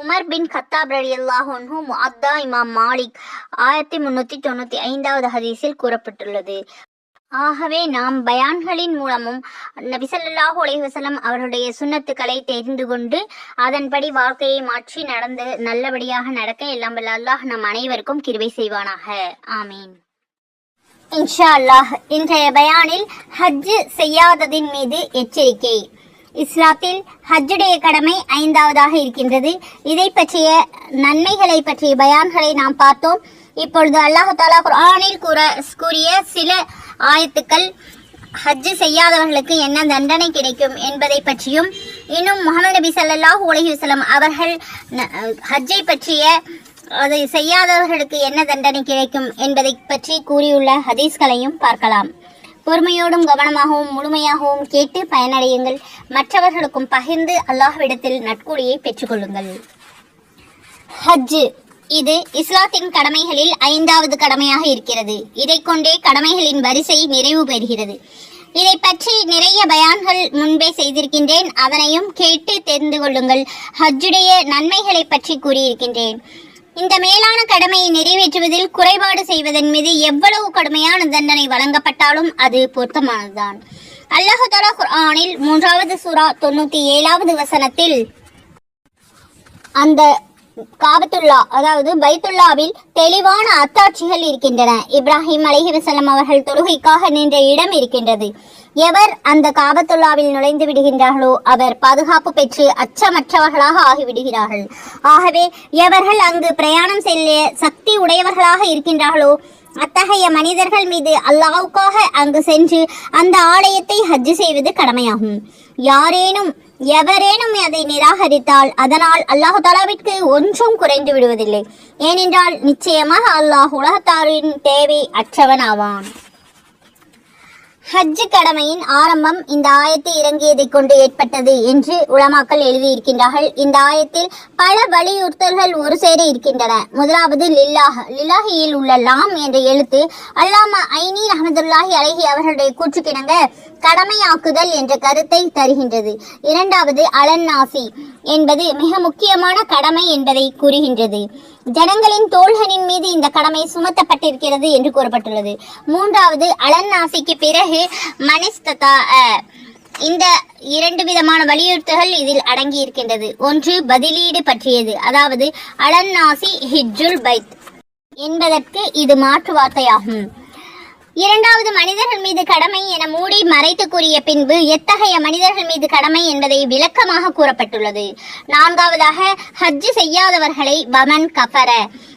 Umar பின் கத்தாப் ரலி அல்லாஹு முஅத்தா இமாம் மாலிக் ஆயிரத்தி முன்னூத்தி தொண்ணூத்தி ஐந்தாவது ஹதீஸில் கூறப்பட்டுள்ளது. ஆகவே நாம் பயான்களின் மூலமும் நபிசல்லாஹு ஸல்லல்லாஹு அவருடைய சுன்னத்துக்களை தெரிந்து கொண்டு அதன்படி வாழ்க்கையை மாற்றி நடந்து நல்லபடியாக நடக்க எல்லாம் வல்ல அல்லாஹ் நம் அனைவருக்கும் கிருவை செய்வானாக. ஆமீன். இன்ஷா அல்லாஹ் இன்றைய பயானில் ஹஜ் செய்யாததின் மீது எச்சரிக்கை. இஸ்லாத்தில் ஹஜ்ஜுடைய கடமை ஐந்தாவதாக இருக்கின்றது. இதை பற்றிய நன்மைகளை பற்றிய பயான்களை நாம் பார்த்தோம். இப்பொழுது அல்லாஹு தாலா குர்ஆனில் கூற கூறிய சில ஆயத்துக்கள் ஹஜ்ஜு செய்யாதவர்களுக்கு என்ன தண்டனை கிடைக்கும் என்பதை பற்றியும் இன்னும் முகமது நபி சல்லாஹூ அலைஹி அவர்கள் ஹஜ்ஜை பற்றிய அதை செய்யாதவர்களுக்கு என்ன தண்டனை கிடைக்கும் என்பதை பற்றி கூறியுள்ள ஹதீஸ்களையும் பார்க்கலாம். பொறுமையோடும் கவனமாகவும் முழுமையாகவும் கேட்டு பயனடையுங்கள். மற்றவர்களுக்கும் பகிர்ந்து அல்லாஹ்விடத்தில் நட்கூலியை பெற்றுக்கொள்ளுங்கள். ஹஜ்ஜு. இது இஸ்லாத்தின் கடமைகளில் ஐந்தாவது கடமையாக இருக்கிறது. இதை கொண்டே கடமைகளின் வரிசை நிறைவு பெறுகிறது. இதை பற்றி நிறைய பயான்கள் முன்பே செய்திருக்கின்றேன். அதனையும் கேட்டு தெரிந்து கொள்ளுங்கள். ஹஜ்ஜுடைய நன்மைகளை பற்றி கூறியிருக்கின்றேன். இந்த மேலான கடமையை நிறைவேற்றுவதில் குறைபாடு செய்வதன் மீது எவ்வளவு கடுமையான தண்டனை வழங்கப்பட்டாலும் அது பொருத்தமானதுதான். அல்லாஹாலா குர்ஆனில் மூன்றாவது சூரா தொண்ணூத்தி ஏழாவது வசனத்தில் அந்த காபத்துல்லா அதாவது பைத்துல்லாவில் தெளிவான அத்தாட்சிகள் இருக்கின்றன. இப்ராஹிம் அலைஹி அவர்கள் தொழுகைக்காக நின்ற இடம் இருக்கின்றது. எவர் அந்த காபத்துல்லாவில் நுழைந்து விடுகின்றார்களோ அவர் பாதுகாப்பு பெற்று அச்சமற்றவர்களாக ஆகிவிடுகிறார்கள். ஆகவே எவர்கள் அங்கு பிரயாணம் செல்ல சக்தி உடையவர்களாக இருக்கின்றார்களோ அத்தகைய மனிதர்கள் மீது அல்லாவுக்காக அங்கு சென்று அந்த ஆலயத்தை ஹஜ் செய்வது கடமையாகும். யாரேனும் எவரேனும் அதை நிராகரித்தால் அதனால் அல்லாஹு தாலாவிற்கு ஒன்றும் குறைந்து விடுவதில்லை. ஏனென்றால் நிச்சயமாக அல்லாஹ் உலகத்தாரின் தேவை அற்றவன் ஆவான் ஹஜ் கடமையின் ஆரம்பம் இந்த ஆயத்து இறங்கியதைக் கொண்டு ஏற்பட்டது என்று உலமாக்கள் எழுதியிருக்கின்றார்கள். இந்த ஆயத்தில் பல வலியுறுத்தல்கள் ஒரு சேர இருக்கின்றன. முதலாவது லில்லாஹ். லில்லாஹியில் உள்ள லாம் என்ற எழுத்து அல்லாமா ஐனி ரஹமதுல்லாஹி அழகி அவர்களுடைய கூற்றுக்கிணங்க கடமையாக்குதல் என்ற கருத்தை தருகின்றது. இரண்டாவது அலன்னாசி என்பது மிக முக்கியமான கடமை என்பதை கூறுகின்றது. ஜனங்களின் தோள்களின் மீது இந்த கடமை சுமத்தப்பட்டிருக்கிறது என்று கூறப்பட்டுள்ளது. மூன்றாவது அலன்னாசிக்கு பிறகு மனிஸ்ததா இந்த இரண்டு விதமான வலியுறுத்தல்கள் இதில் அடங்கி இருக்கின்றது ஒன்று பதிலீடு பற்றியது. அதாவது அலன்னாசி ஹிட்ஜுல் பைத் என்பதற்கு இது மாற்று வார்த்தையாகும். இரண்டாவது மனிதர்கள் மீது கடமை என மூடி மறைத்து கூறிய பின்பு எத்தகைய மனிதர்கள் மீது கடமை என்பதை விளக்கமாக கூறப்பட்டுள்ளது. நான்காவதாக ஹஜ் செய்யாதவர்களை வமன் கஃபர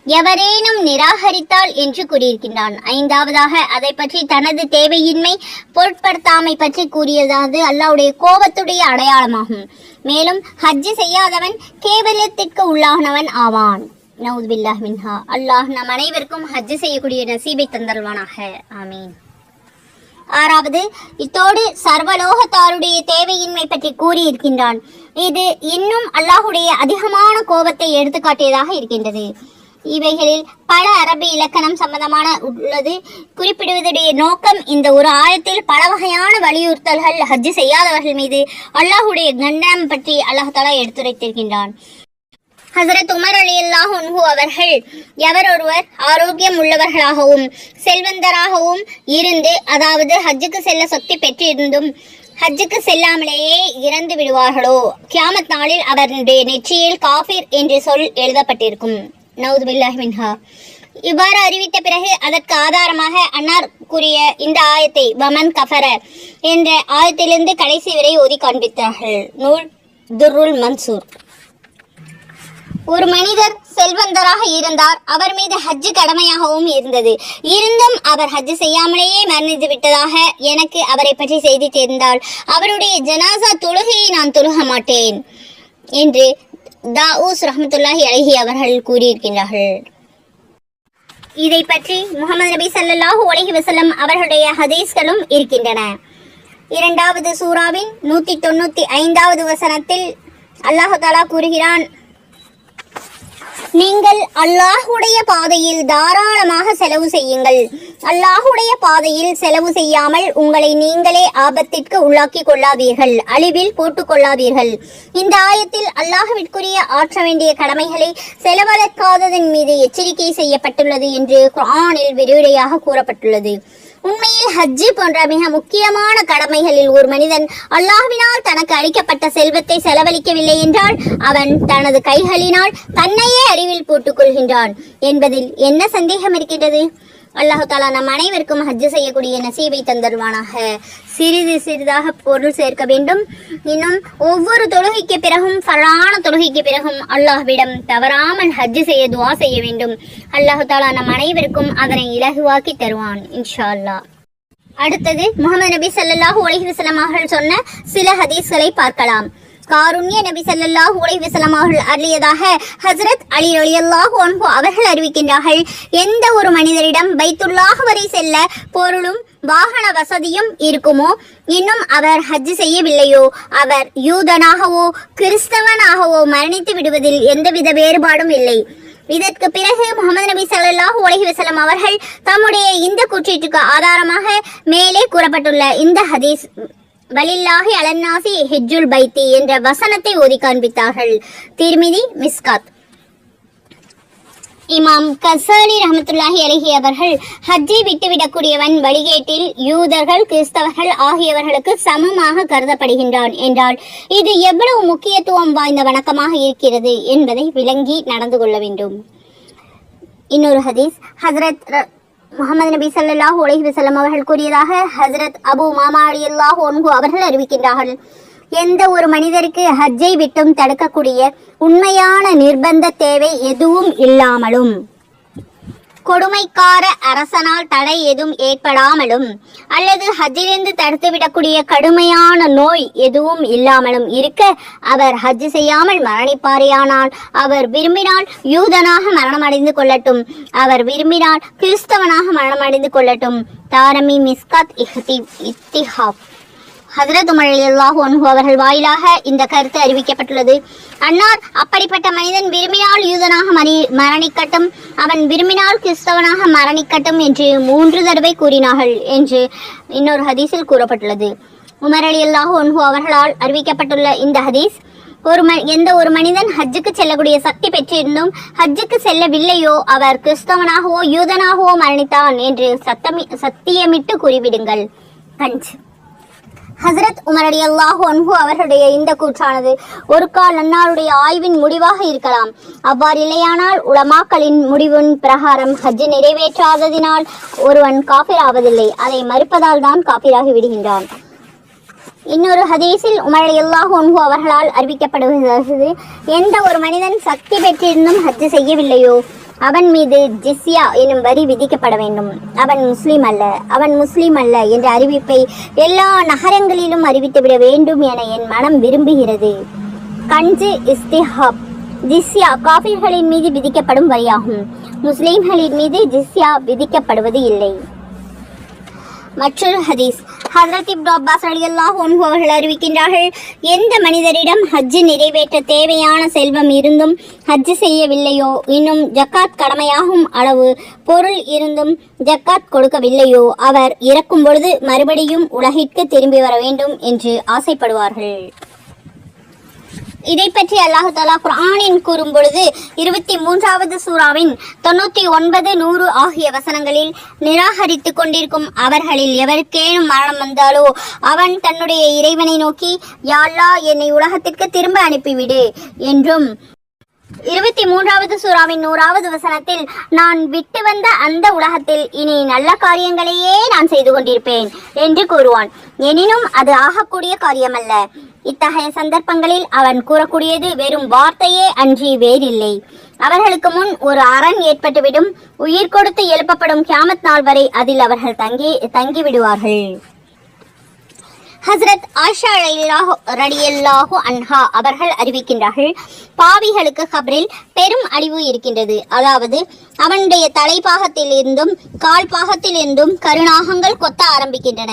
எவரேனும் நிராகரித்தால் என்று கூறியிருக்கின்றான். ஐந்தாவதாக அதை பற்றி தனது தேவையின்மை பொருட்படுத்தாமை பற்றி கூறியதாவது அல்லாவுடைய கோபத்துடைய அடையாளமாகும். மேலும் ஹஜ் செய்யாதவன் கேவலத்திற்கு உள்ளானவன் ஆவான். நவுதுபில்லாஹ் மின்ஹா. அல்லாஹ் நம் அனைவருக்கும் ஹஜ்ஜு செய்யக்கூடிய நசீபை தந்தல்வானாக ஆமீன். ஆறாவது இத்தோடு சர்வலோகத்தாருடைய தேவையின்மை பற்றி கூறியிருக்கின்றான். இது இன்னும் அல்லாஹுடைய அதிகமான கோபத்தை எடுத்துக்காட்டியதாக இருக்கின்றது. இவைகளில் பல அரபி இலக்கணம் சம்பந்தமான உள்ளது. குறிப்பிடுவதுடைய நோக்கம் இந்த ஒரு ஆயத்தில் பல வகையான வலியுறுத்தல்கள் ஹஜ்ஜு செய்யாதவர்கள் மீது அல்லாஹுடைய கண்டனம் பற்றி அல்லாஹாலா எடுத்துரைத்திருக்கின்றான். ஹசரத் உமர் அலி அல்லாஹ் அவர்கள் எவர் ஒருவர் ஆரோக்கியம் உள்ளவர்களாகவும் செல்வந்தராகவும் இருந்து அதாவது ஹஜ்ஜுக்கு செல்ல சக்தி பெற்றிருந்தும் ஹஜ்ஜுக்கு செல்லாமலேயே இறந்து விடுவார்களோ? கியாமத் நாளில் அவருடைய நெற்றியில் காஃபிர் என்று சொல் எழுதப்பட்டிருக்கும். நவுதுபில்லாஹி மின்ஹா. இவ்வாறு அறிவித்த பிறகு அதற்கு ஆதாரமாக அன்னார் கூறிய இந்த ஆயத்தை வமன் கஃபர என்ற ஆயத்திலிருந்து கடைசி வரை ஓதி காண்பித்தார்கள். நூல் துர்ருல் மன்சூர். ஒரு மனிதர் செல்வந்தராக இருந்தார். அவர் மீது ஹஜ்ஜு கடமையாகவும் இருந்தது. இருந்தும் அவர் ஹஜ்ஜு செய்யாமலேயே மரணித்து விட்டதாக எனக்கு அவரை பற்றி செய்தி தெரிந்தால் அவருடைய ஜனாசா தொழுகையை நான் தொழுக மாட்டேன் என்று தாவூஸ் ரஹமத்துல்லாஹி அழகி அவர்கள் கூறியிருக்கின்றார்கள். இதை பற்றி முகமது நபி ஸல்லல்லாஹு உலகி வசலம் அவர்களுடைய ஹதீஸ்களும் இருக்கின்றன. இரண்டாவது சூறாவின் நூற்றி தொண்ணூற்றி ஐந்தாவது வசனத்தில் அல்லாஹு தாலா கூறுகிறான் நீங்கள் அல்லாஹுடைய பாதையில் தாராளமாக செலவு செய்யுங்கள். அல்லாஹுடைய பாதையில் செலவு செய்யாமல் உங்களை நீங்களே ஆபத்திற்கு உள்ளாக்கி கொள்ளாதீர்கள். அழிவில் போட்டுக் கொள்ளாதீர்கள். இந்த ஆயத்தில் அல்லாஹுவிற்குரிய ஆற்ற வேண்டிய கடமைகளை செலவழக்காததன் மீது எச்சரிக்கை செய்யப்பட்டுள்ளது என்று குரானில் விரிவுரையாக கூறப்பட்டுள்ளது. உண்மையில் ஹஜ்ஜி போன்ற மிக முக்கியமான கடமைகளில் ஒரு மனிதன் அல்லாஹ்வினால் தனக்கு அளிக்கப்பட்ட செல்வத்தை செலவழிக்கவில்லை என்றால் அவன் தனது கைகளினால் தன்னையே அறிவில் போட்டுக் கொள்கின்றான் என்பதில் என்ன சந்தேகம் இருக்கின்றது? அல்லாஹு தாலா நம் அனைவருக்கும் ஹஜ்ஜு செய்யக்கூடிய நசீபை தந்தருவானாக. சிறிது சிறிதாக பொருள் சேர்க்க வேண்டும். இன்னும் ஒவ்வொரு தொழுகைக்கு பிறகும் ஃபரான தொழுகைக்கு பிறகும் அல்லாஹ்விடம் தவறாமல் ஹஜ்ஜு செய்ய துவா செய்ய வேண்டும். அல்லாஹு தாலா நம் அனைவருக்கும் அதனை இலகுவாக்கி தருவான் இன்ஷா அல்லாஹ் அடுத்தது முகமது நபி சல்லாஹூ அலைஹி வஸல்லம் அவர்கள் சொன்ன சில ஹதீஸ்களை பார்க்கலாம். காருண்ய நபி ஸல்லல்லாஹு அலைஹி அவர்கள் அருளியதாக ஹசரத் அலி ரலியல்லாஹு அன்ஹு அவர்கள் அறிவிக்கின்றார்கள். எந்த ஒரு மனிதரிடம் பைத்துல்லாஹ் வரை செல்ல பொருளும் வாகன வசதியும் இருக்குமோ? இன்னும் அவர் ஹஜ் செய்யவில்லையோ? அவர் யூதனாகவோ கிறிஸ்தவனாகவோ மரணித்து விடுவதில் எந்தவித வேறுபாடும் இல்லை. இதற்கு பிறகு முகமது நபி சல்லாஹூ அலைஹி வசலம் அவர்கள் தம்முடைய இந்த கூற்றீட்டுக்கு ஆதாரமாக மேலே கூறப்பட்டுள்ள இந்த ஹதீஸ் வலில்லாஹி அலன்னாசி ஹிஜ்ஜுல் பைத்தி என்ற வசனத்தை ஓதி காண்பித்தார்கள். திருமிதி மிஸ்காத். இமாம் கசாலி ரஹமத்துல்லாஹி அலைஹி அவர்கள் ஹஜ்ஜை விட்டுவிடக்கூடியவன் வழிகேட்டில் யூதர்கள் கிறிஸ்தவர்கள் ஆகியவர்களுக்கு சமமாக கருதப்படுகின்றான் என்றால் இது எவ்வளவு முக்கியத்துவம் வாய்ந்த வணக்கமாக இருக்கிறது என்பதை விளங்கி நடந்து கொள்ள வேண்டும். இன்னொரு ஹதீஸ். ஹசரத் முகமது நபி சல்லாஹூ அலைஹி வஸல்லம் அவர்கள் கூறியதாக ஹசரத் அபு மாமா அலியல்லாஹு அன்ஹு அவர்கள் அறிவிக்கின்றார்கள். எந்த ஒரு மனிதருக்கு ஹஜ்ஜை விட்டும் தடுக்கக்கூடிய உண்மையான நிர்பந்த தேவை எதுவும் இல்லாமலும். கொடுமைக்கார அரசனால் தடை எதுவும் ஏற்படாமலும் அல்லது ஹஜ்ஜிலிருந்து தடுத்துவிடக்கூடிய கடுமையான நோய் எதுவும் இல்லாமலும் இருக்க அவர் ஹஜ் செய்யாமல் மரணிப்பாரேயானால் அவர் விரும்பினால் யூதனாக மரணமடைந்து கொள்ளட்டும். அவர் விரும்பினால் கிறிஸ்தவனாக மரணமடைந்து கொள்ளட்டும். தாரமி மிஸ்காத் இஹ்தி இத்திஹாப். ஹசரத் உமர் அல்லாஹு அன்ஹு அவர்கள் வாயிலாக இந்த கருத்து அறிவிக்கப்பட்டுள்ளது. அன்னார் அப்படிப்பட்ட மனிதன் விரும்பினால் யூதனாக மணி மரணிக்கட்டும் அவன் விரும்பினால் கிறிஸ்தவனாக மரணிக்கட்டும் என்று மூன்று தடவை கூறினார்கள் என்று இன்னொரு ஹதீஸில் கூறப்பட்டுள்ளது. உமர் அலி அல்லாஹு அன்ஹு அவர்களால் அறிவிக்கப்பட்டுள்ள இந்த ஹதீஸ் ஒரு ம எந்த ஒரு மனிதன் ஹஜ்ஜுக்கு செல்லக்கூடிய சக்தி பெற்றிருந்தும் ஹஜ்ஜுக்கு செல்லவில்லையோ அவர் கிறிஸ்தவனாகவோ யூதனாகவோ மரணித்தான் என்று சத்தமி சத்தியமிட்டு கூறிவிடுங்கள். கஞ்ச். ஹசரத் உமரடி அலி அல்லாஹு அவர்களுடைய இந்த கூற்றானது ஒரு கால் நன்னாருடைய ஆய்வின் முடிவாக இருக்கலாம். அவ்வாறு இல்லையானால் உலமாக்களின் முடிவின் பிரகாரம் ஹஜ்ஜு நிறைவேற்றாததினால் ஒருவன் காபிராவதில்லை அதை மறுப்பதால் தான் காபிராகி விடுகின்றான். இன்னொரு ஹதீஸில் உமர் அலி ஒன்பு அவர்களால் அறிவிக்கப்படுகிறது எந்த ஒரு மனிதன் சக்தி பெற்றிருந்தும் ஹஜ் செய்யவில்லையோ அவன் மீது ஜிஸ்யா எனும் வரி விதிக்கப்பட வேண்டும். அவன் முஸ்லீம் அல்ல அவன் முஸ்லீம் அல்ல என்ற அறிவிப்பை எல்லா நகரங்களிலும் அறிவித்துவிட வேண்டும் என என் மனம் விரும்புகிறது. கஞ்சு இஸ்திஹாப் ஜிஸ்யா காஃபிர்களின் மீது விதிக்கப்படும் வரியாகும். முஸ்லீம்களின் மீது ஜிஸ்யா விதிக்கப்படுவது இல்லை. மற்றொரு ஹதீஸ். ஹசரத் இப்னு அப்பாஸ் ரலியல்லாஹு அன்ஹு அவர்கள் அறிவிக்கின்றார்கள் எந்த மனிதரிடம் ஹஜ் நிறைவேற்ற தேவையான செல்வம் இருந்தும் ஹஜ் செய்யவில்லையோ இன்னும் ஜக்காத் கடமையாகும் அளவு பொருள் இருந்தும் ஜக்காத் கொடுக்கவில்லையோ அவர் இறக்கும் பொழுது மறுபடியும் உலகிற்கு திரும்பி வர வேண்டும் என்று ஆசைப்படுவார்கள். இதை பற்றி அல்லாஹு தாலா குரானின் கூறும் பொழுது இருபத்தி மூன்றாவது சூறாவின் தொண்ணூத்தி ஒன்பது நூறு ஆகிய வசனங்களில் நிராகரித்துக் கொண்டிருக்கும் அவர்களில் எவருக்கேனும் மரணம் வந்தாலோ அவன் தன்னுடைய இறைவனை நோக்கி யாழ்லா என்னை உலகத்திற்கு திரும்ப அனுப்பிவிடு என்றும் இருபத்தி மூன்றாவது சூறாவின் நூறாவது வசனத்தில் நான் விட்டு வந்த அந்த உலகத்தில் இனி நல்ல காரியங்களையே நான் செய்து கொண்டிருப்பேன் என்று கூறுவான். எனினும் அது ஆகக்கூடிய காரியமல்ல. இத்தகைய சந்தர்ப்பங்களில் அவன் கூறக்கூடியது வெறும் வார்த்தையே அன்றி வேறில்லை. அவர்களுக்கு முன் ஒரு அரண் ஏற்பட்டுவிடும். உயிர் கொடுத்து எழுப்பப்படும் கியாமத் நாள் வரை அதில் அவர்கள் தங்கி தங்கிவிடுவார்கள். ஹசரத் ஆஷா ரடியல்லாஹு அன்ஹா அவர்கள் அறிவிக்கின்றார்கள் பாவிகளுக்கு கபரில் பெரும் அழிவு இருக்கின்றது. அதாவது அவனுடைய தலைப்பாகத்தில் இருந்தும் கால் பாகத்தில் இருந்தும் கருநாகங்கள் கொத்த ஆரம்பிக்கின்றன.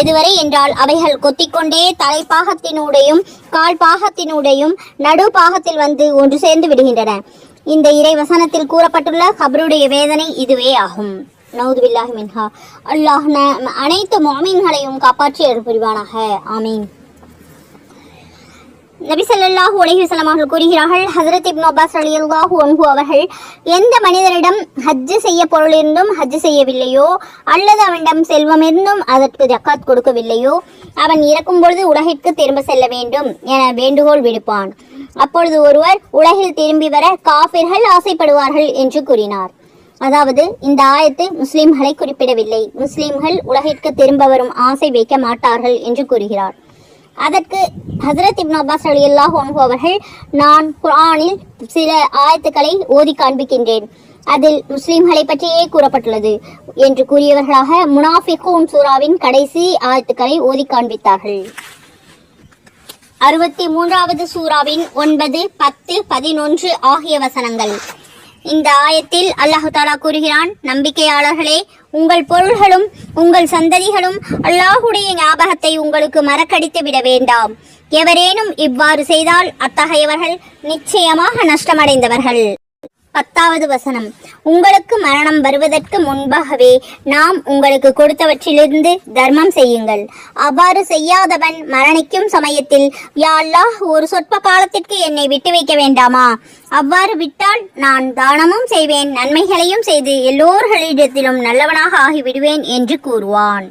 எதுவரை என்றால் அவைகள் கொத்திக்கொண்டே தலைப்பாகத்தினுடையும் கால் பாகத்தினுடையும் நடு பாகத்தில் வந்து ஒன்று சேர்ந்து விடுகின்றன. இந்த இறை வசனத்தில் கூறப்பட்டுள்ள கபருடைய வேதனை இதுவே ஆகும். நவுதுபில்லாஹி மின்ஹா. அல்லாஹ் அனைத்து மோமீன்களையும் காப்பாற்றி அருள் புரிவானாக. ஆமீன். நபி ஸல்லல்லாஹு அலைஹி அவர்கள் கூறுகிறார்கள் ஹசரத் இப்னு அப்பாஸ் அலி அல்லாஹூ அன்பு அவர்கள் எந்த மனிதரிடம் ஹஜ் செய்ய பொருள் இருந்தும் ஹஜ் செய்யவில்லையோ அல்லது அவனிடம் செல்வம் இருந்தும் அதற்கு ஜக்காத் கொடுக்கவில்லையோ அவன் இறக்கும் பொழுது உலகிற்கு திரும்ப செல்ல வேண்டும் என வேண்டுகோள் விடுப்பான். அப்பொழுது ஒருவர் உலகில் திரும்பி வர காபிர்கள் ஆசைப்படுவார்கள் என்று கூறினார். அதாவது இந்த ஆயத்து முஸ்லிம்களை குறிப்பிடவில்லை. முஸ்லிம்கள் உலகிற்கு திரும்ப வரும் ஆசை வைக்க மாட்டார்கள் என்று கூறுகிறார். அதற்கு ஹசரத் இப்னு அப்பாஸ் ரலியல்லாஹு அல்லாஹ் அவர்கள் நான் குரானில் சில ஆயத்துக்களை ஓதி காண்பிக்கின்றேன். அதில் முஸ்லிம்களை பற்றியே கூறப்பட்டுள்ளது என்று கூறியவர்களாக முனாஃபிகூன் சூராவின் கடைசி ஆயத்துக்களை ஓதி காண்பித்தார்கள். அறுபத்தி மூன்றாவது சூறாவின் ஒன்பது பத்து பதினொன்று ஆகிய வசனங்கள். இந்த ஆயத்தில் அல்லாஹு தாலா கூறுகிறான் நம்பிக்கையாளர்களே உங்கள் பொருள்களும் உங்கள் சந்ததிகளும் அல்லாஹுடைய ஞாபகத்தை உங்களுக்கு மறக்கடித்து விட வேண்டாம். எவரேனும் இவ்வாறு செய்தால் அத்தகையவர்கள் நிச்சயமாக நஷ்டமடைந்தவர்கள். பத்தாவது வசனம். உங்களுக்கு மரணம் வருவதற்கு முன்பாகவே நாம் உங்களுக்கு கொடுத்தவற்றிலிருந்து தர்மம் செய்யுங்கள். அவ்வாறு செய்யாதவன் மரணிக்கும் சமயத்தில் யாழ்லா ஒரு சொற்ப காலத்திற்கு என்னை விட்டு வைக்க வேண்டாமா? அவ்வாறு விட்டால் நான் தானமும் செய்வேன் நன்மைகளையும் செய்து எல்லோர்களிடத்திலும் நல்லவனாக ஆகிவிடுவேன் என்று கூறுவான்.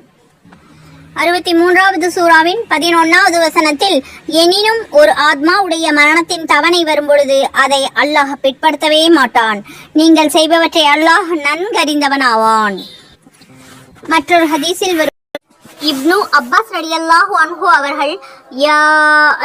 அறுபத்தி மூன்றாவது சூறாவின் பதினொன்னாவது வசனத்தில் எனினும் ஒரு ஆத்மாவுடைய மரணத்தின் தவணை வரும்பொழுது அதை அல்லாஹ் பிற்படுத்தவே மாட்டான். நீங்கள் செய்பவற்றை அல்லாஹ் நன்கறிந்தவனாவான். மற்றொரு ஹதீஸில் வரும் இப்னு அப்பாஸ் ரடியல்லாஹு அன்ஹு அவர்கள் யா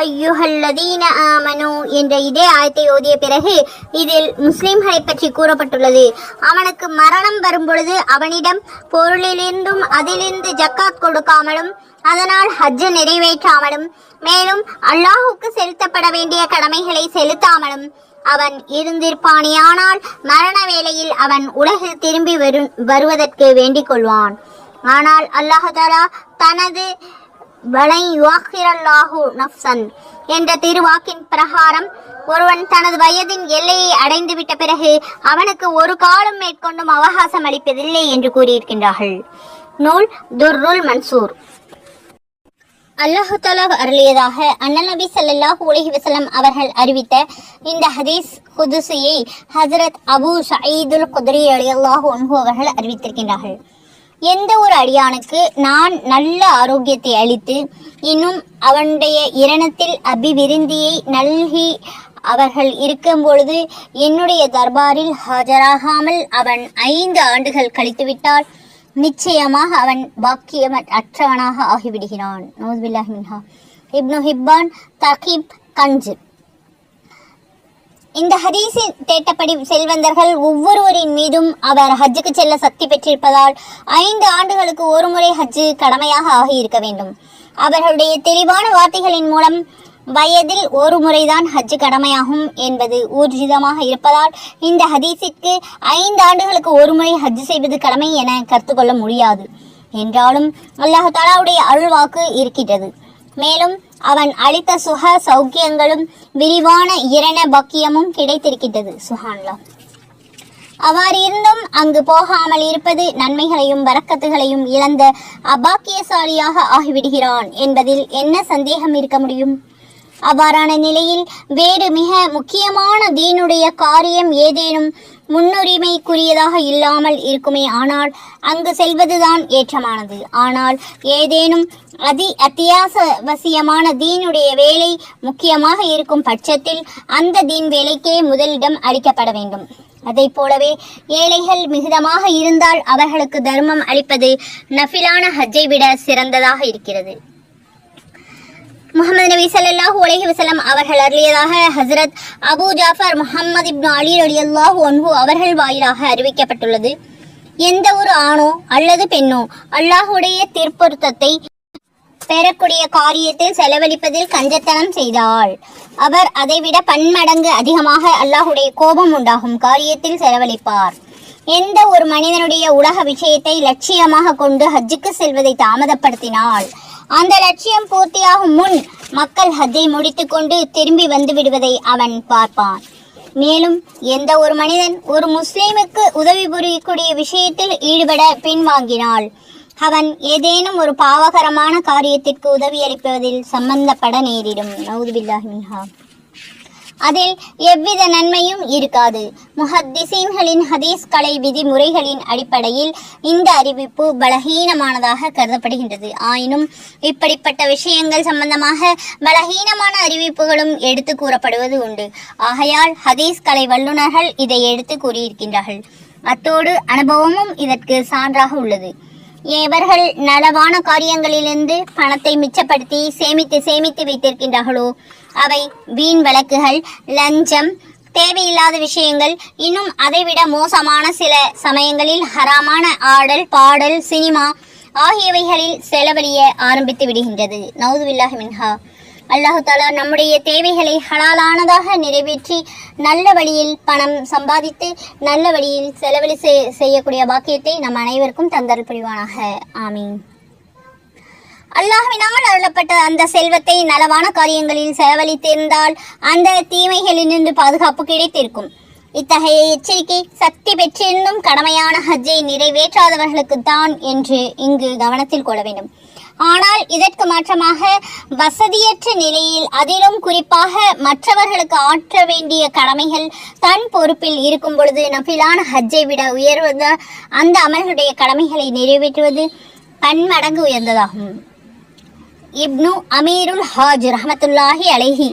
ஐயுஹல்லதீன ஆமனு என்ற இதே ஆயத்தை ஓதிய பிறகு இதில் முஸ்லிம்களை பற்றி கூறப்பட்டுள்ளது. அவனுக்கு மரணம் வரும்பொழுது அவனிடம் பொருளிலிருந்தும் அதிலிருந்து ஜக்காத் கொடுக்காமலும் அதனால் ஹஜ்ஜு நிறைவேற்றாமலும் மேலும் அல்லாஹுக்கு செலுத்தப்பட வேண்டிய கடமைகளை செலுத்தாமலும் அவன் இருந்திருப்பானேயானால் மரண வேளையில் அவன் உலகில் திரும்பி வரு வருவதற்கு வேண்டிக் கொள்வான். ஆனால் அல்லாஹாலா தனது வலை யுவாஹிரல்லாஹு நஃப்சன் என்ற திருவாக்கின் பிரகாரம் ஒருவன் தனது வயதின் எல்லையை அடைந்துவிட்ட பிறகு அவனுக்கு ஒரு காலம் மேற்கொண்டும் அவகாசம் அளிப்பதில்லை என்று கூறியிருக்கின்றார்கள். நூல் துர்ருல் மன்சூர். அல்லாஹு தாலா அருளியதாக அண்ணன் நபி சல்லாஹூ உலகி வசலம் அவர்கள் அறிவித்த இந்த ஹதீஸ் குதுசியை ஹசரத் அபு சயீதுல் குத்ரி ரலியல்லாஹு அன்ஹு அவர்கள் அறிவித்திருக்கின்றார்கள். எந்த ஒரு அடியானுக்கு நான் நல்ல ஆரோக்கியத்தை அளித்து இன்னும் அவனுடைய இரணத்தில் அபிவிருந்தியை நல்கி அவர்கள் இருக்கும் பொழுது என்னுடைய தர்பாரில் ஹாஜராகாமல் அவன் ஐந்து ஆண்டுகள் கழித்துவிட்டால் நிச்சயமாக அவன் பாக்கியம் அற்றவனாக ஆகிவிடுகிறான். நௌஸ்பில்லாஹி மின்ஹா. இப்னு ஹிப்பான் தகீப் கஞ்சு இந்த ஹதீஸின் தேட்டப்படி செல்வந்தர்கள் ஒவ்வொருவரின் மீதும் அவர் ஹஜ்ஜுக்கு செல்ல சக்தி பெற்றிருப்பதால் ஐந்து ஆண்டுகளுக்கு ஒரு முறை ஹஜ்ஜு கடமையாக ஆகியிருக்க வேண்டும். அவர்களுடைய தெளிவான வார்த்தைகளின் மூலம் வயதில் ஒரு முறைதான் ஹஜ் கடமையாகும் என்பது ஊர்ஜிதமாக இருப்பதால் இந்த ஹதீஸிற்கு ஐந்து ஆண்டுகளுக்கு ஒரு முறை ஹஜ் செய்வது கடமை என கருத்துக்கொள்ள முடியாது. என்றாலும் அல்லாஹ் தாலாவுடைய அருள்வாக்கு இருக்கின்றது. மேலும் அவன் அளித்த சுக சௌக்கியங்களும் விரிவான இரண பக்கியமும் கிடைத்திருக்கின்றது. சுஹான்லா அவ்வாறு இருந்தும் அங்கு போகாமல் இருப்பது நன்மைகளையும் வரக்கத்துகளையும் இழந்த அபாக்கியசாலியாக ஆகிவிடுகிறான் என்பதில் என்ன சந்தேகம் இருக்க முடியும்? அவ்வாறான நிலையில் வேறு மிக முக்கியமான தீனுடைய காரியம் ஏதேனும் முன்னுரிமைக்குரியதாக இல்லாமல் இருக்குமே. ஆனால் அங்கு செல்வதுதான் ஏற்றமானது. ஆனால் ஏதேனும் அதி அத்தியாவசியமான தீனுடைய வேலை முக்கியமாக இருக்கும் பட்சத்தில் அந்த தீன் வேலைக்கே முதலிடம் அளிக்கப்பட வேண்டும். அதை போலவே ஏழைகள் மிகுதமாக இருந்தால் அவர்களுக்கு தர்மம் அளிப்பது நஃபிலான ஹஜ்ஜை விட சிறந்ததாக இருக்கிறது. முகமது நபி ஸல்லல்லாஹு உலகி வசலம் அவர்கள் அருளியதாக ஹசரத் அபு ஜாஃபர் முகமது இப்னு அலி அலி அல்லாஹூ ஒன்பு அவர்கள் வாயிலாக அறிவிக்கப்பட்டுள்ளது. எந்த ஒரு ஆணோ அல்லது பெண்ணோ அல்லாஹுடைய திருப்பொருத்தத்தை பெறக்கூடிய காரியத்தில் செலவழிப்பதில் கஞ்சத்தனம் செய்தால் அவர் அதைவிட பன்மடங்கு அதிகமாக அல்லாஹுடைய கோபம் உண்டாகும் காரியத்தில் செலவழிப்பார். எந்த ஒரு மனிதனுடைய உலக விஷயத்தை லட்சியமாக கொண்டு ஹஜ்ஜுக்கு செல்வதை தாமதப்படுத்தினால் அந்த லட்சியம் பூர்த்தியாகும் முன் மக்கள் ஹஜ்ஜை முடித்துக்கொண்டு திரும்பி வந்து விடுவதை அவன் பார்ப்பான். மேலும் எந்த ஒரு மனிதன் ஒரு முஸ்லீமுக்கு உதவி புரியக்கூடிய விஷயத்தில் ஈடுபட பின்வாங்கினால் அவன் ஏதேனும் ஒரு பாவகரமான காரியத்திற்கு உதவியளிப்பதில் சம்பந்தப்பட நேரிடும். நவுதுபில்லாஹிமின்ஹா அதில் எவ்வித நன்மையும் இருக்காது. முஹத்திசீன்களின் ஹதீஸ் கலை விதிமுறைகளின் அடிப்படையில் இந்த அறிவிப்பு பலகீனமானதாக கருதப்படுகின்றது. ஆயினும் இப்படிப்பட்ட விஷயங்கள் சம்பந்தமாக பலகீனமான அறிவிப்புகளும் எடுத்து கூறப்படுவது உண்டு. ஆகையால் ஹதீஸ் கலை வல்லுநர்கள் இதை எடுத்து கூறியிருக்கின்றார்கள். அத்தோடு அனுபவமும் இதற்கு சான்றாக உள்ளது. எவர்கள் நலவான காரியங்களிலிருந்து பணத்தை மிச்சப்படுத்தி சேமித்து சேமித்து வைத்திருக்கின்றார்களோ? அவை வீண் வழக்குகள் லஞ்சம் தேவையில்லாத விஷயங்கள் இன்னும் அதைவிட மோசமான சில சமயங்களில் ஹராமான ஆடல் பாடல் சினிமா ஆகியவைகளில் செலவழிய ஆரம்பித்து விடுகின்றது. நவுதுவில்லாஹ் மின்ஹா. அல்லாஹு தாலா நம்முடைய தேவைகளை ஹலாலானதாக நிறைவேற்றி நல்ல வழியில் பணம் சம்பாதித்து நல்ல வழியில் செலவழி செய்- செய்யக்கூடிய பாக்கியத்தை நம் அனைவருக்கும் தந்தல் புரிவானாக ஆமீன் அல்லாஹ்வினால் அருளப்பட்ட அந்த செல்வத்தை நலவான காரியங்களில் செலவழித்திருந்தால் அந்த தீமைகளிலிருந்து பாதுகாப்பு கிடைத்திருக்கும். இத்தகைய எச்சரிக்கை சக்தி பெற்றிருந்தும் கடமையான ஹஜ்ஜை நிறைவேற்றாதவர்களுக்கு தான் என்று இங்கு கவனத்தில் கொள்ள வேண்டும். ஆனால் இதற்கு மாற்றமாக வசதியற்ற நிலையில் அதிலும் குறிப்பாக மற்றவர்களுக்கு ஆற்ற வேண்டிய கடமைகள் தன் பொறுப்பில் இருக்கும் பொழுது நபிலான ஹஜ்ஜை விட உயர்வத அந்த அமல்களுடைய கடமைகளை நிறைவேற்றுவது பன்மடங்கு உயர்ந்ததாகும். இப்னு அமீருல் ஹாஜ் ரஹமத்துல்லாஹி அழகி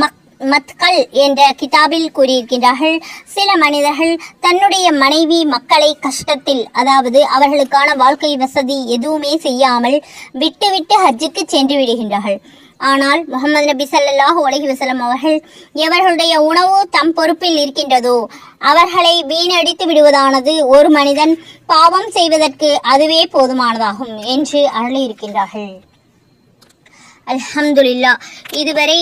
மக் மத்கல் என்ற கிதாபில் கூறியிருக்கின்றார்கள். சில மனிதர்கள் தன்னுடைய மனைவி மக்களை கஷ்டத்தில் அதாவது அவர்களுக்கான வாழ்க்கை வசதி எதுவுமே செய்யாமல் விட்டுவிட்டு ஹஜ்ஜுக்கு சென்று விடுகின்றார்கள். ஆனால் முகமது நபி ஸல்லல்லாஹு அலைஹி வசலம் அவர்கள் எவர்களுடைய உணவு தம் பொறுப்பில் இருக்கின்றதோ அவர்களை வீணடித்து விடுவதானது ஒரு மனிதன் பாவம் செய்வதற்கு அதுவே போதுமானதாகும் என்று அருளியிருக்கின்றார்கள். அலமதுல்லா இதுவரை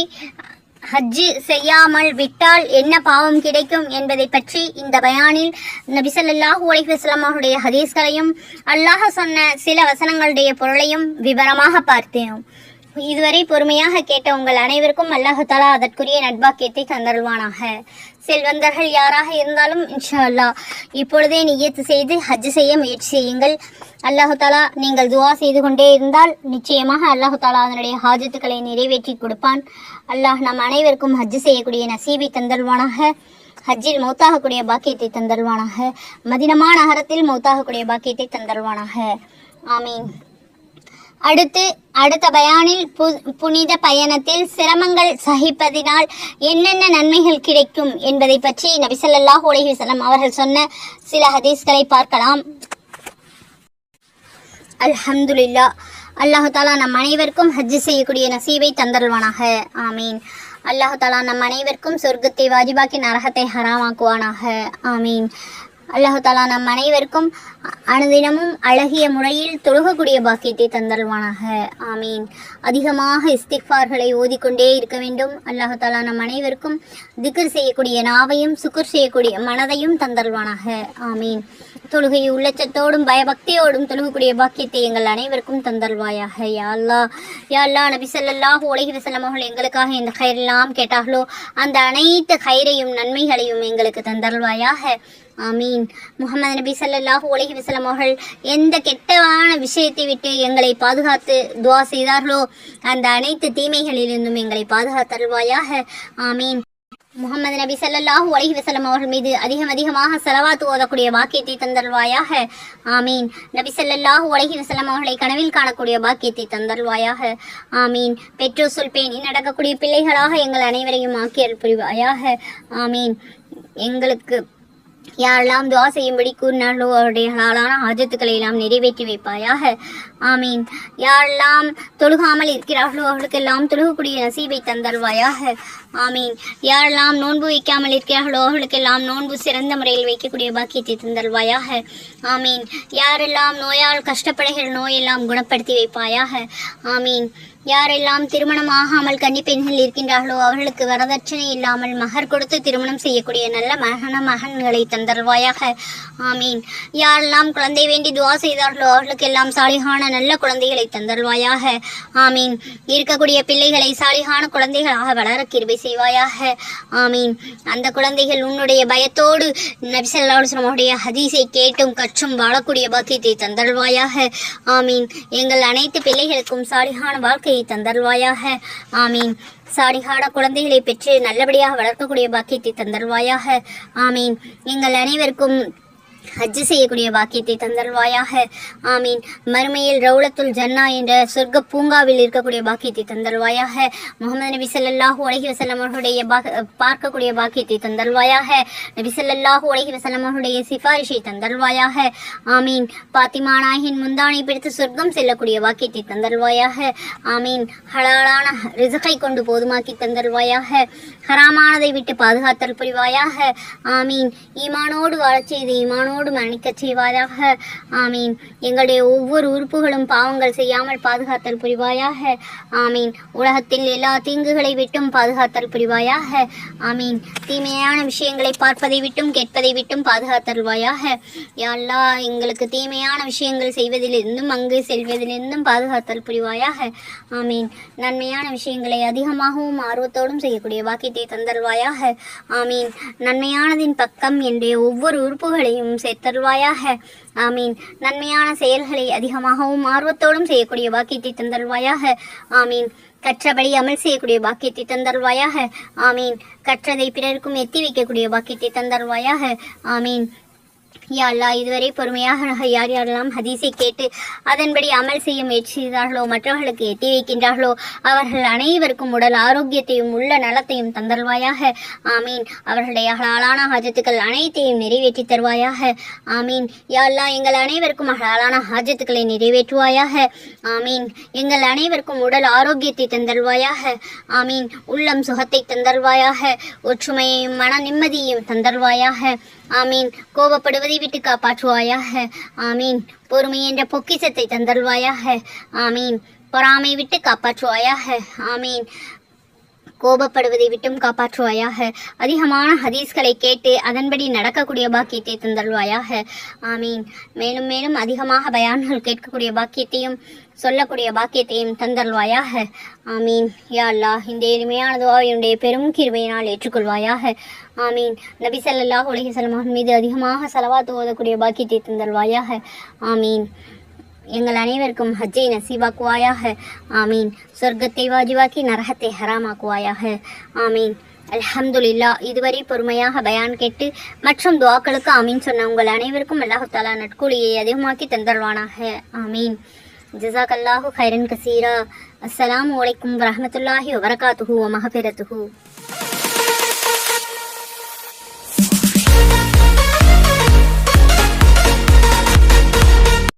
ஹஜ்ஜு செய்யாமல் விட்டால் என்ன பாவம் கிடைக்கும் என்பதை பற்றி இந்த பயானில் நபிசல்லாஹு ஸல்லல்லாஹு அவருடைய ஹதீஸ்களையும் அல்லாஹ் சொன்ன சில வசனங்களுடைய பொருளையும் விவரமாக பார்த்தேன். இதுவரை பொறுமையாக கேட்ட உங்கள் அனைவருக்கும் அல்லாஹு தஆலா அதற்குரிய நட்பாக்கியத்தை தந்தருள்வானாக. செல்வந்தர்கள் யாராக இருந்தாலும் இன்ஷா அல்லாஹ் இப்பொழுதே நியத்து செய்து ஹஜ் செய்ய முயற்சி செய்யுங்கள். அல்லாஹு தாலா நீங்கள் துவா செய்து கொண்டே இருந்தால் நிச்சயமாக அல்லாஹு தாலா அதனுடைய ஹாஜத்துக்களை நிறைவேற்றி கொடுப்பான். அல்லாஹ் நம் அனைவருக்கும் ஹஜ் செய்யக்கூடிய நசீபை தந்தல்வானாக ஹஜ்ஜில் மௌத்தாகக்கூடிய பாக்கியத்தை தந்தல்வானாக மதினமா நகரத்தில் மௌத்தாகக்கூடிய பாக்கியத்தை தந்தல்வானாக ஆமீன். அடுத்து அடுத்த பயானில் பு- புனித பயணத்தில் சிரமங்கள் சகிப்பதினால் என்னென்ன நன்மைகள் கிடைக்கும் என்பதை பற்றி நபிசல்லாஹ் உலகிசலம் அவர்கள் சொன்ன சில ஹதீஸ்களை பார்க்கலாம். அல்ஹம்துலில்லா. அல்லாஹு தாலா நம் அனைவருக்கும் ஹஜ் செய்யக்கூடிய நசீவை தந்தருள்வானாக. ஆமீன். அல்லாஹு தாலா நம் அனைவருக்கும் சொர்க்கத்தை வாஜிபாக்கி நரகத்தை ஹராமாக்குவானாக. ஆமீன். அல்லாஹாலா நம் அனைவருக்கும் அனுதினமும் அழகிய முறையில் தொழுகக்கூடிய பாக்கியத்தை தந்தல்வானாக ஆமீன். அதிகமாக இஸ்திக்பார்களை ஓதிக்கொண்டே இருக்க வேண்டும். அல்லாஹாலா நம் அனைவருக்கும் திக்ர் செய்யக்கூடிய நாவையும் சுக்குர் செய்யக்கூடிய மனதையும் தந்தல்வானாக ஆமீன். தொழுகை உள்ளச்சத்தோடும் பயபக்தியோடும் தொழுகக்கூடிய பாக்கியத்தை எங்கள் அனைவருக்கும் தந்தல்வாயாக யா அல்லாஹ் நபி ஸல்லல்லாஹு உலகி வசலம் அவர்கள் எங்களுக்காக இந்த கயிறெல்லாம் கேட்டார்களோ அந்த அனைத்து கயிறையும் நன்மைகளையும் எங்களுக்கு தந்தல்வாயாக ஆமீன். முகமது நபி சல்லாஹ் உலகி வசலம் அவர்கள் எந்த கெட்டவான விஷயத்தை விட்டு எங்களை பாதுகாத்து துவா செய்தார்களோ அந்த அனைத்து தீமைகளிலிருந்தும் எங்களை பாதுகாத்தல்வாயாக ஆமீன். முகமது நபி ஸல்லல்லாஹு அலஹி வசலம் அவர்கள் மீது அதிகம் அதிகமாக செலவாத்து ஓதக்கூடிய பாக்கியத்தை தந்தல்வாயாக ஆமீன். நபி ஸல்லல்லாஹு அலஹி வசலம் அவர்களை கனவில் காணக்கூடிய பாக்கியத்தை தந்தல்வாயாக ஆமீன். பெற்றோர் சொல்பேன் நடக்கக்கூடிய பிள்ளைகளாக எங்கள் அனைவரையும் ஆக்கியல் புரிவாயாக. ஆமீன். எங்களுக்கு யாரெல்லாம் துவா செய்யும்படி கூறினார்களோ அவருடைய ஹலாலான ஆஜத்துக்களை எல்லாம் நிறைவேற்றி வைப்பாயாக. ஆமீன். யாரெல்லாம் தொழுகாமல் இருக்கிறார்களோ அவர்களுக்கெல்லாம் தொழுகக்கூடிய நசீபை தந்தருவாயாக. ஆமீன். யாரெல்லாம் நோன்பு வைக்காமல் இருக்கிறார்களோ அவர்களுக்கெல்லாம் நோன்பு சிறந்த முறையில் வைக்கக்கூடிய பாக்கியத்தை தந்தருவாயாக. ஆமீன். யாரெல்லாம் நோயால் கஷ்டப்படுகிற நோயெல்லாம் குணப்படுத்தி வைப்பாயாக. ஆமீன். யாரெல்லாம் திருமணம் ஆகாமல் கன்னி பெண்கள் இருக்கின்றார்களோ அவர்களுக்கு வரதட்சணை இல்லாமல் மகர் கொடுத்து திருமணம் செய்யக்கூடிய நல்ல மகன மகன்களை தந்தருவாயாக ஆமீன். யாரெல்லாம் குழந்தை வேண்டி துவா செய்தார்களோ அவர்களுக்கு எல்லாம் சாலிகான நல்ல குழந்தைகளை தந்தருவாயாக ஆமீன். இருக்கக்கூடிய பிள்ளைகளை சாலிகான குழந்தைகளாக வளர கிருபை செய்வாயாக. ஆமீன். அந்த குழந்தைகள் உன்னுடைய பயத்தோடு நபிசல்லாவுடைய ஹதீஸை கேட்டும் கற்றும் வாழக்கூடிய பாக்கியத்தை தந்தருவாயாக ஆமீன். எங்கள் அனைத்து பிள்ளைகளுக்கும் சாலிகான வாழ்க்கை வாழ்க்கையை தந்தருவாயாக ஆமீன். சாடிகாட குழந்தைகளை பெற்று நல்லபடியாக வளர்க்கக்கூடிய பாக்கியத்தை தந்தருவாயாக ஆமீன். எங்கள் அனைவருக்கும் ஹஜ்ஜு செய்யக்கூடிய பாக்கியத்தை தந்தருள்வாயாக. ஆமீன். மறுமையில் ரவுலத்துல் ஜன்னா என்ற சொர்க்க பூங்காவில் இருக்கக்கூடிய பாக்கியத்தை தந்தருள்வாயாக. முகமது நபி ஸல்லல்லாஹு அலைஹி அவர்களுடைய பார்க்கக்கூடிய பாக்கியத்தை தந்தருள்வாயாக. நபி ஸல்லல்லாஹு அலைஹி வஸல்லம் அவர்களுடைய சிபாரிஷை தந்தருள்வாயாக. ஆமீன். பாத்திமா நாயகின் முந்தானை பிடித்து சொர்க்கம் செல்லக்கூடிய பாக்கியத்தை தந்தருள்வாயாக. ஆமீன். ஹலாலான ரிசுகை கொண்டு போதுமாக்கி தந்தருள்வாயாக. ஹராமானதை விட்டு பாதுகாத்தல் புரிவாயாக. ஆமீன். ஈமானோடு வாழச் செய்து ஈமானோடு மன்னிக்கச் செய்வாயாக. ஆமீன். எங்களுடைய ஒவ்வொரு உறுப்புகளும் பாவங்கள் செய்யாமல் பாதுகாத்தல் புரிவாயாக. ஆமீன். உலகத்தில் எல்லா தீங்குகளை விட்டும் பாதுகாத்தல் புரிவாயாக. ஆமீன். தீமையான விஷயங்களை பார்ப்பதை விட்டும் கேட்பதை விட்டும் பாதுகாத்தல்வாயாக எல்லா எங்களுக்கு தீமையான விஷயங்கள் செய்வதிலிருந்தும் அங்கு செல்வதிலிருந்தும் பாதுகாத்தல் புரிவாயாக. ஆமீன். நன்மையான விஷயங்களை அதிகமாகவும் ஆர்வத்தோடும் செய்யக்கூடிய வாக்கியத்தை தந்தருவாயாக. ஆமீன். நன்மையானதின் பக்கம் என்னுடைய ஒவ்வொரு உறுப்புகளையும் சேர்த்தருவாயாக. ஆமீன். நன்மையான செயல்களை அதிகமாகவும் ஆர்வத்தோடும் செய்யக்கூடிய வாக்கியத்தை தந்தருவாயாக. ஆமீன். கற்றபடி அமல் செய்யக்கூடிய பாக்கியத்தை தந்தருவாயாக. ஆமீன். கற்றதை பிறருக்கும் எத்தி வைக்கக்கூடிய பாக்கியத்தை தந்தருவாயாக. ஆமீன். யா அல்லாஹ் இதுவரை பொறுமையாக யார் யாரெல்லாம் ஹதீஸை கேட்டு அதன்படி அமல் செய்ய முயற்சி மற்றவர்களுக்கு எட்டி வைக்கின்றார்களோ அவர்கள் அனைவருக்கும் உடல் ஆரோக்கியத்தையும் உள்ள நலத்தையும் தந்தல்வாயாக ஆமீன். அவர்களுடைய ஹலாலான ஹாஜத்துக்கள் அனைத்தையும் நிறைவேற்றி தருவாயாக. ஆமீன். யா எங்கள் அனைவருக்கும் ஹலாலான ஹாஜத்துக்களை நிறைவேற்றுவாயாக. ஆமீன். எங்கள் அனைவருக்கும் உடல் ஆரோக்கியத்தை தந்தல்வாயாக ஆமீன். உள்ளம் சுகத்தை தந்தல்வாயாக ஒற்றுமையையும் மன நிம்மதியையும் தந்தல்வாயாக ஆமீன். கோபப்படுவதை விட்டு காப்பாற்றுவாயாக. ஆமீன். பொறுமை என்ற பொக்கிசத்தை தந்தல்வாயாக ஆமீன். பொறாமை விட்டு காப்பாற்றுவாயாக. ஆமீன். கோபப்படுவதை விட்டும் காப்பாற்றுவாயாக. அதிகமான ஹதீஸ்களை கேட்டு அதன்படி நடக்கக்கூடிய பாக்கியத்தை தந்தல்வாயாக ஆமீன். மேலும் மேலும் அதிகமாக பயான்கள் கேட்கக்கூடிய பாக்கியத்தையும் சொல்லக்கூடிய பாக்கியத்தையும் தந்தல்வாயாக ஆமீன். யா இந்த எளிமையான துவாவை என்னுடைய பெரும் கிருமையினால் ஏற்றுக்கொள்வாயாக. ஆமீன். நபி சல்லாஹ் அலைஹி வஸல்லம் மீது அதிகமாக செலவாத்து ஓதக்கூடிய பாக்கியத்தை தந்தல்வாயாக ஆமீன். எங்கள் அனைவருக்கும் ஹஜ்ஜை நசீபாக்குவாயாக ஆமீன். சொர்க்கத்தை வாஜிவாக்கி நரகத்தை ஹராமாக்குவாயாக. ஆமீன். அல்ஹம்துலில்லா இதுவரை பொறுமையாக பயான் கேட்டு மற்றும் துவாக்களுக்கு ஆமீன் சொன்ன உங்கள் அனைவருக்கும் அல்லாஹு தாலா நட்கூலியை அதிகமாக்கி தந்தருவானாக ஆமீன். ஜசாக் அல்லாஹு ஹைரன் கசீரா. அஸ்ஸலாம் வலைக்கும் வரமத்துல்லாஹி வபரகாத்துஹு வ